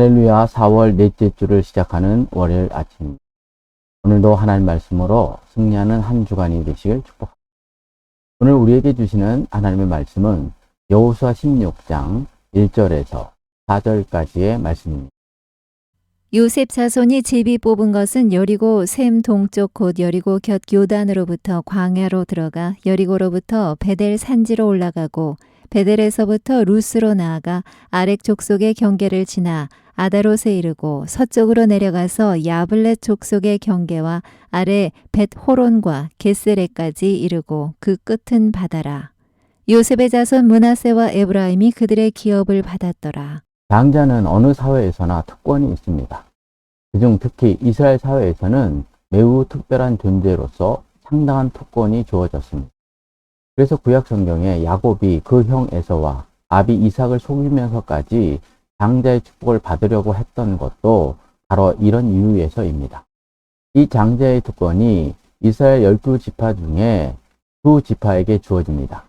할렐루야 4월 넷째 주를 시작하는 월요일 아침 오늘도 하나님 말씀으로 승리하는 한 주간이 되시길 축복합니다. 오늘 우리에게 주시는 하나님의 말씀은 여호수아 16장 1절에서 4절까지의 말씀입니다. 요셉 자손이 제비 뽑은 것은 여리고 샘 동쪽 곧 여리고 곁 요단으로부터 광야로 들어가 여리고로부터 베델 산지로 올라가고 베델에서부터 루스로 나아가 아렉 족속의 경계를 지나 아다롯에 이르고 서쪽으로 내려가서 야블렛 족속의 경계와 아래 벳호론과 게스레까지 이르고 그 끝은 바다라. 요셉의 자손 문하세와 에브라임이 그들의 기업을 받았더라. 장자는 어느 사회에서나 특권이 있습니다. 그중 특히 이스라엘 사회에서는 매우 특별한 존재로서 상당한 특권이 주어졌습니다. 그래서 구약 성경에 야곱이 그 형 에서와 아비 이삭을 속이면서까지 장자의 축복을 받으려고 했던 것도 바로 이런 이유에서입니다. 이 장자의 특권이 이스라엘 열두 지파 중에 두 지파에게 주어집니다.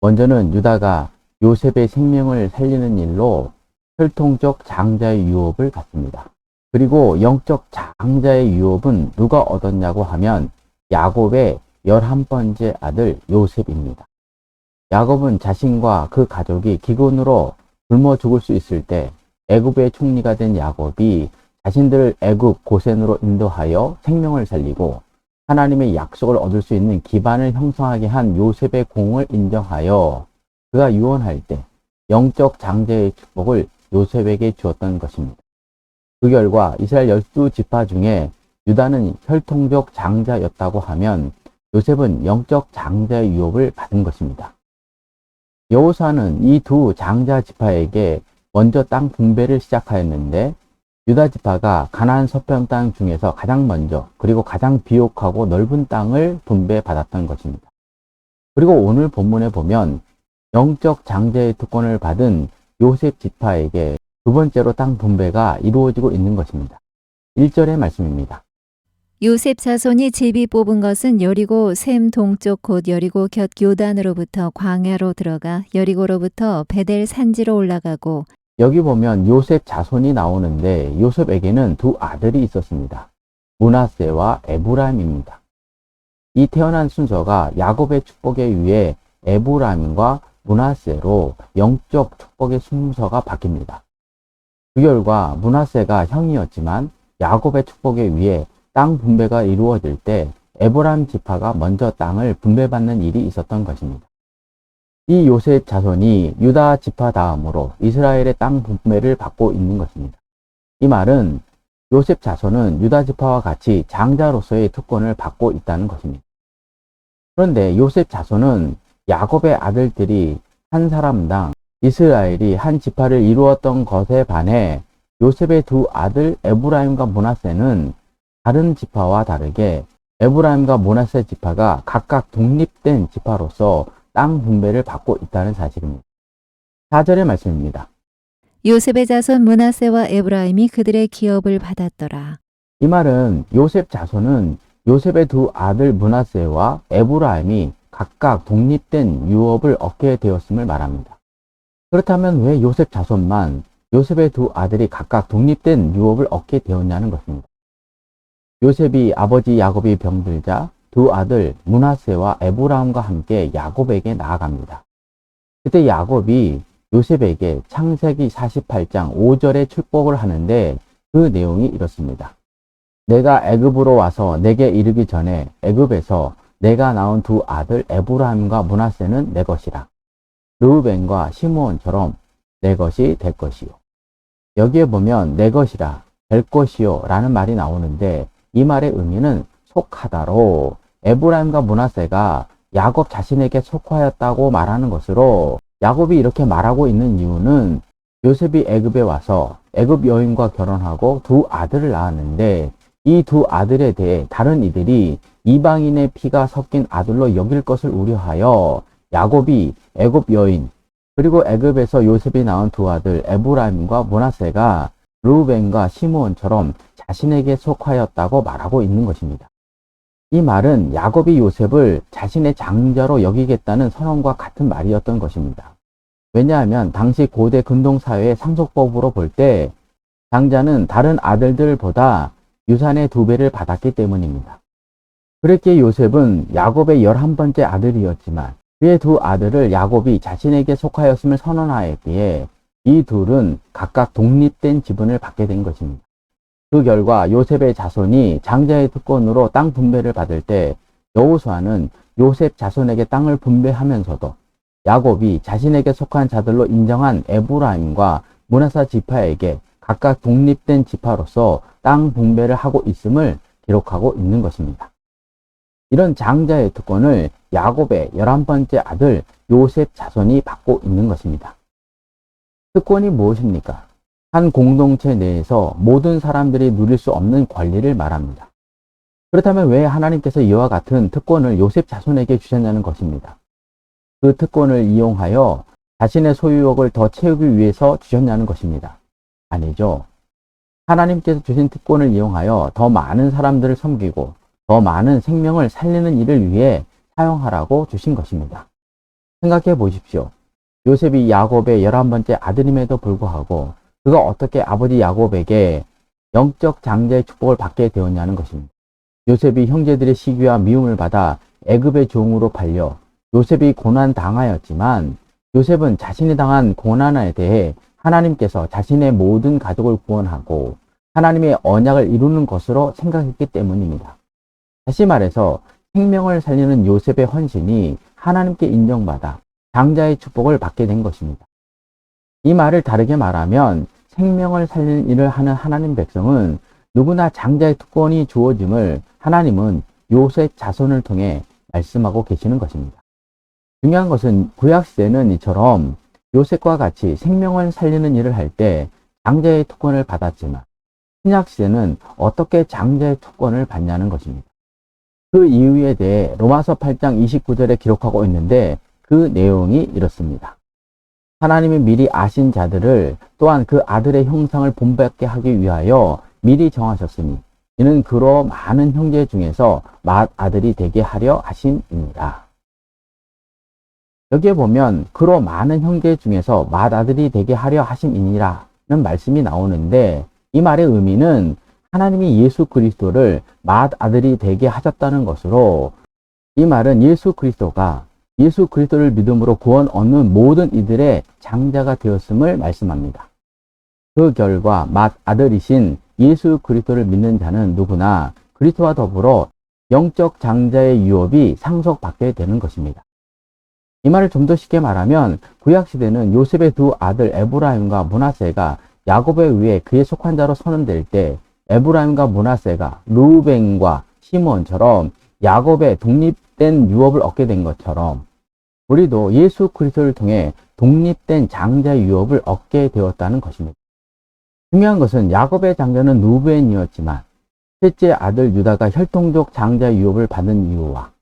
먼저는 유다가 요셉의 생명을 살리는 일로 혈통적 장자의 유업을 갖습니다. 그리고 영적 장자의 유업은 누가 얻었냐고 하면 야곱의 열한 번째 아들 요셉입니다. 야곱은 자신과 그 가족이 기근으로 굶어 죽을 수 있을 때 애굽의 총리가 된 야곱이 자신들을 애굽 고센으로 인도하여 생명을 살리고 하나님의 약속을 얻을 수 있는 기반을 형성하게 한 요셉의 공을 인정하여 그가 유언할 때 영적 장자의 축복을 요셉에게 주었던 것입니다. 그 결과 이스라엘 열두 지파 중에 유다는 혈통적 장자였다고 하면 요셉은 영적 장자의 유업을 받은 것입니다. 여호사는 이 두 장자 지파에게 먼저 땅 분배를 시작하였는데 유다 지파가 가나안 서편 땅 중에서 가장 먼저 그리고 가장 비옥하고 넓은 땅을 분배받았던 것입니다. 그리고 오늘 본문에 보면 영적 장자의 특권을 받은 요셉 지파에게 두 번째로 땅 분배가 이루어지고 있는 것입니다. 1절의 말씀입니다. 요셉 자손이 제비 뽑은 것은 여리고 샘 동쪽 곧 여리고 곁 요단으로부터 광야로 들어가 여리고로부터 베델 산지로 올라가고 여기 보면 요셉 자손이 나오는데 요셉에게는 두 아들이 있었습니다. 문하세와 에브라임입니다. 이 태어난 순서가 야곱의 축복에 의해 에브라임과 문하세로 영적 축복의 순서가 바뀝니다. 그 결과 문하세가 형이었지만 야곱의 축복에 의해 땅 분배가 이루어질 때 에브라임 지파가 먼저 땅을 분배받는 일이 있었던 것입니다. 이 요셉 자손이 유다 지파 다음으로 이스라엘의 땅 분배를 받고 있는 것입니다. 이 말은 요셉 자손은 유다 지파와 같이 장자로서의 특권을 받고 있다는 것입니다. 그런데 요셉 자손은 야곱의 아들들이 한 사람당 이스라엘이 한 지파를 이루었던 것에 반해 요셉의 두 아들 에브라임과 모나세는 다른 지파와 다르게 에브라임과 모나세 지파가 각각 독립된 지파로서 땅 분배를 받고 있다는 사실입니다. 4절의 말씀입니다. 요셉의 자손 문하세와 에브라임이 그들의 기업을 받았더라. 이 말은 요셉 자손은 요셉의 두 아들 문하세와 에브라임이 각각 독립된 유업을 얻게 되었음을 말합니다. 그렇다면 왜 요셉 자손만 요셉의 두 아들이 각각 독립된 유업을 얻게 되었냐는 것입니다. 요셉이 아버지 야곱이 병들자 두 아들 문하세와 에브라임과 함께 야곱에게 나아갑니다. 그때 야곱이 요셉에게 창세기 48장 5절에 축복을 하는데 그 내용이 이렇습니다. 내가 애굽으로 와서 내게 이르기 전에 애굽에서 내가 낳은 두 아들 에브라임과 문하세는 내 것이라. 르우벤과 시므온처럼 내 것이 될 것이요. 여기에 보면 내 것이라 될 것이요 라는 말이 나오는데 이 말의 의미는 속하다로. 에브라임과 문하세가 야곱 자신에게 속하였다고 말하는 것으로 야곱이 이렇게 말하고 있는 이유는 요셉이 애굽에 와서 애굽 여인과 결혼하고 두 아들을 낳았는데 이 두 아들에 대해 다른 이들이 이방인의 피가 섞인 아들로 여길 것을 우려하여 야곱이 애굽 여인 그리고 애굽에서 요셉이 낳은 두 아들 에브라임과 모나세가 루벤과 시므온처럼 자신에게 속하였다고 말하고 있는 것입니다. 이 말은 야곱이 요셉을 자신의 장자로 여기겠다는 선언과 같은 말이었던 것입니다. 왜냐하면 당시 고대 근동 사회의 상속법으로 볼 때 장자는 다른 아들들보다 유산의 두 배를 받았기 때문입니다. 그렇게 요셉은 야곱의 열한 번째 아들이었지만 그의 두 아들을 야곱이 자신에게 속하였음을 선언하였기에 이 둘은 각각 독립된 지분을 받게 된 것입니다. 그 결과 요셉의 자손이 장자의 특권으로 땅 분배를 받을 때 여호수아는 요셉 자손에게 땅을 분배하면서도 야곱이 자신에게 속한 자들로 인정한 에브라임과 문하사 지파에게 각각 독립된 지파로서 땅 분배를 하고 있음을 기록하고 있는 것입니다. 이런 장자의 특권을 야곱의 열한 번째 아들 요셉 자손이 받고 있는 것입니다. 특권이 무엇입니까? 한 공동체 내에서 모든 사람들이 누릴 수 없는 권리를 말합니다. 그렇다면 왜 하나님께서 이와 같은 특권을 요셉 자손에게 주셨냐는 것입니다. 그 특권을 이용하여 자신의 소유욕을 더 채우기 위해서 주셨냐는 것입니다. 아니죠. 하나님께서 주신 특권을 이용하여 더 많은 사람들을 섬기고 더 많은 생명을 살리는 일을 위해 사용하라고 주신 것입니다. 생각해 보십시오. 요셉이 야곱의 열한 번째 아들임에도 불구하고 그가 어떻게 아버지 야곱에게 영적 장자의 축복을 받게 되었냐는 것입니다. 요셉이 형제들의 시기와 미움을 받아 애굽의 종으로 팔려 요셉이 고난 당하였지만 요셉은 자신이 당한 고난에 대해 하나님께서 자신의 모든 가족을 구원하고 하나님의 언약을 이루는 것으로 생각했기 때문입니다. 다시 말해서 생명을 살리는 요셉의 헌신이 하나님께 인정받아 장자의 축복을 받게 된 것입니다. 이 말을 다르게 말하면 생명을 살리는 일을 하는 하나님 백성은 누구나 장자의 특권이 주어짐을 하나님은 요셉 자손을 통해 말씀하고 계시는 것입니다. 중요한 것은 구약시대는 이처럼 요셉과 같이 생명을 살리는 일을 할 때 장자의 특권을 받았지만 신약시대는 어떻게 장자의 특권을 받냐는 것입니다. 그 이유에 대해 로마서 8장 29절에 기록하고 있는데 그 내용이 이렇습니다. 하나님이 미리 아신 자들을 또한 그 아들의 형상을 본받게 하기 위하여 미리 정하셨으니 이는 그로 많은 형제 중에서 맏 아들이 되게 하려 하심이니라. 여기에 보면 그로 많은 형제 중에서 맏 아들이 되게 하려 하심이니라는 말씀이 나오는데 이 말의 의미는 하나님이 예수 그리스도를 맏 아들이 되게 하셨다는 것으로 이 말은 예수 그리스도가 예수 그리스도를 믿음으로 구원 얻는 모든 이들의 장자가 되었음을 말씀합니다. 그 결과 맏 아들이신 예수 그리스도를 믿는 자는 누구나 그리스도와 더불어 영적 장자의 유업이 상속받게 되는 것입니다. 이 말을 좀 더 쉽게 말하면 구약 시대는 요셉의 두 아들 에브라임과 문하세가 야곱에 의해 그에 속한 자로 선언될 때 에브라임과 문하세가 루벤과 시몬처럼 야곱의 독립된 유업을 얻게 된 것처럼 우리도 예수 그리스도를 통해 독립된 장자 유업을 얻게 되었다는 것입니다. 중요한 것은 야곱의 장자는 루벤이었지만 셋째 아들 유다가 혈통적 장자 유업을 받은 이유와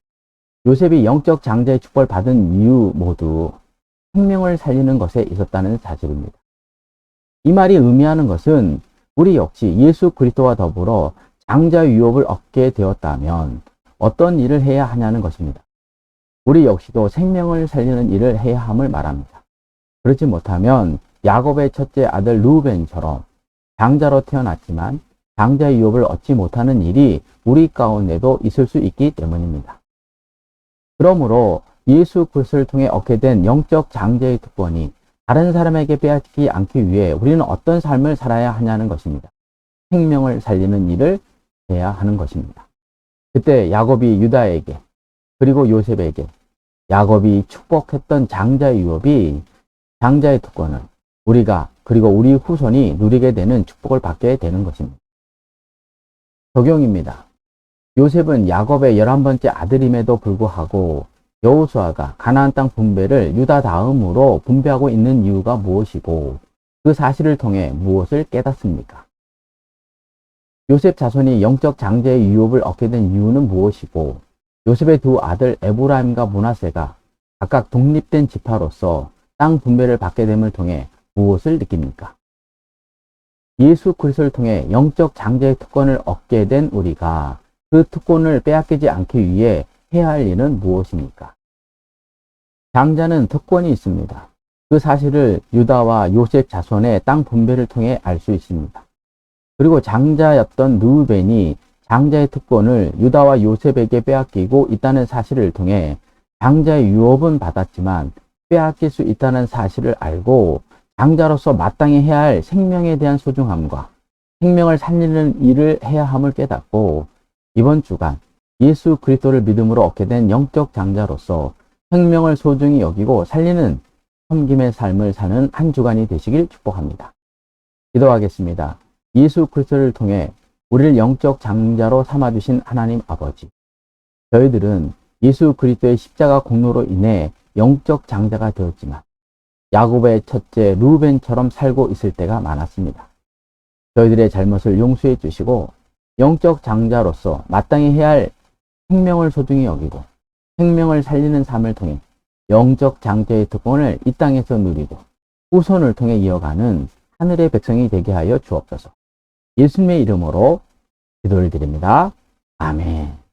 요셉이 영적 장자의 축복을 받은 이유 모두 생명을 살리는 것에 있었다는 사실입니다. 이 말이 의미하는 것은 우리 역시 예수 그리스도와 더불어 장자 유업을 얻게 되었다면 어떤 일을 해야 하냐는 것입니다. 우리 역시도 생명을 살리는 일을 해야 함을 말합니다. 그렇지 못하면 야곱의 첫째 아들 루벤처럼 장자로 태어났지만 장자 유업을 얻지 못하는 일이 우리 가운데도 있을 수 있기 때문입니다. 그러므로 예수 그리스도를 통해 얻게 된 영적 장자의 특권이 다른 사람에게 빼앗기지 않기 위해 우리는 어떤 삶을 살아야 하냐는 것입니다. 생명을 살리는 일을 해야 하는 것입니다. 그때 야곱이 유다에게 그리고 요셉에게 야곱이 축복했던 장자의 유업이 장자의 특권을 우리가 그리고 우리 후손이 누리게 되는 축복을 받게 되는 것입니다. 적용입니다. 요셉은 야곱의 열한 번째 아들임에도 불구하고 여호수아가 가나안 땅 분배를 유다 다음으로 분배하고 있는 이유가 무엇이고 그 사실을 통해 무엇을 깨닫습니까? 요셉 자손이 영적 장제의 유업을 얻게 된 이유는 무엇이고 요셉의 두 아들 에브라임과 문하세가 각각 독립된 지파로서 땅 분배를 받게 됨을 통해 무엇을 느낍니까? 예수 그리스도를 통해 영적 장제의 특권을 얻게 된 우리가 그 특권을 빼앗기지 않기 위해 해야 할 일은 무엇입니까? 장자는 특권이 있습니다. 그 사실을 유다와 요셉 자손의 땅 분배를 통해 알 수 있습니다. 그리고 장자였던 르우벤이 장자의 특권을 유다와 요셉에게 빼앗기고 있다는 사실을 통해 장자의 유업은 받았지만 빼앗길 수 있다는 사실을 알고 장자로서 마땅히 해야 할 생명에 대한 소중함과 생명을 살리는 일을 해야 함을 깨닫고 이번 주간 예수 그리스도를 믿음으로 얻게 된 영적 장자로서 생명을 소중히 여기고 살리는 섬김의 삶을 사는 한 주간이 되시길 축복합니다. 기도하겠습니다. 예수 그리스도를 통해 우리를 영적 장자로 삼아 주신 하나님 아버지. 저희들은 예수 그리스도의 십자가 공로로 인해 영적 장자가 되었지만 야곱의 첫째 루벤처럼 살고 있을 때가 많았습니다. 저희들의 잘못을 용서해 주시고 영적 장자로서 마땅히 해야 할 생명을 소중히 여기고 생명을 살리는 삶을 통해 영적 장자의 특권을 이 땅에서 누리고 후손을 통해 이어가는 하늘의 백성이 되게 하여 주옵소서. 예수님의 이름으로 기도를 드립니다. 아멘.